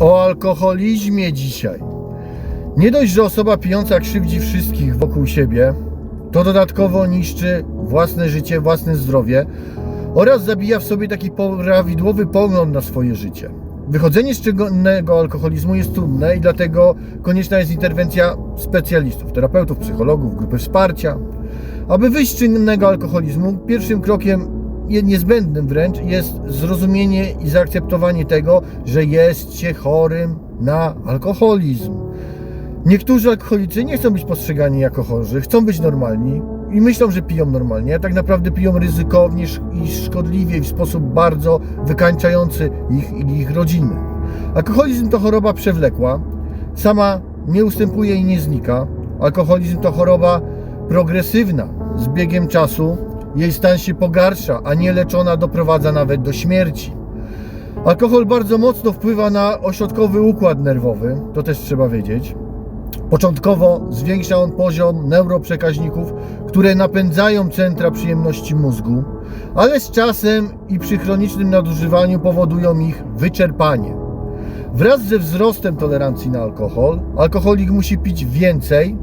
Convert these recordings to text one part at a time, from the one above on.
O alkoholizmie dzisiaj. Nie dość, że osoba pijąca krzywdzi wszystkich wokół siebie, to dodatkowo niszczy własne życie, własne zdrowie oraz zabija w sobie taki prawidłowy pogląd na swoje życie. Wychodzenie z czynnego alkoholizmu jest trudne i dlatego konieczna jest interwencja specjalistów, terapeutów, psychologów, grupy wsparcia. Aby wyjść z czynnego alkoholizmu, pierwszym krokiem niezbędnym wręcz jest zrozumienie i zaakceptowanie tego, że jest się chorym na alkoholizm. Niektórzy alkoholicy nie chcą być postrzegani jako chorzy, chcą być normalni i myślą, że piją normalnie, a tak naprawdę piją ryzykownie i szkodliwie w sposób bardzo wykańczający ich i ich rodziny. Alkoholizm to choroba przewlekła, sama nie ustępuje i nie znika. Alkoholizm to choroba progresywna. Z biegiem czasu jej stan się pogarsza, a nie leczona doprowadza nawet do śmierci. Alkohol bardzo mocno wpływa na ośrodkowy układ nerwowy, to też trzeba wiedzieć. Początkowo zwiększa on poziom neuroprzekaźników, które napędzają centra przyjemności mózgu, ale z czasem i przy chronicznym nadużywaniu powodują ich wyczerpanie. Wraz ze wzrostem tolerancji na alkohol, alkoholik musi pić więcej,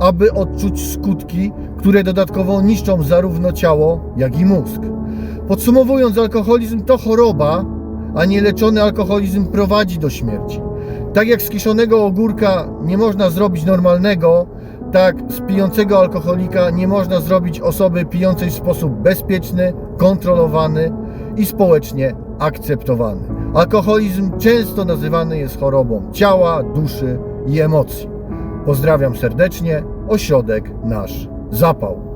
aby odczuć skutki, które dodatkowo niszczą zarówno ciało, jak i mózg. Podsumowując, alkoholizm to choroba, a nieleczony alkoholizm prowadzi do śmierci. Tak jak z kiszonego ogórka nie można zrobić normalnego, tak z pijącego alkoholika nie można zrobić osoby pijącej w sposób bezpieczny, kontrolowany i społecznie akceptowany. Alkoholizm często nazywany jest chorobą ciała, duszy i emocji. Pozdrawiam serdecznie, ośrodek nasz Zapał.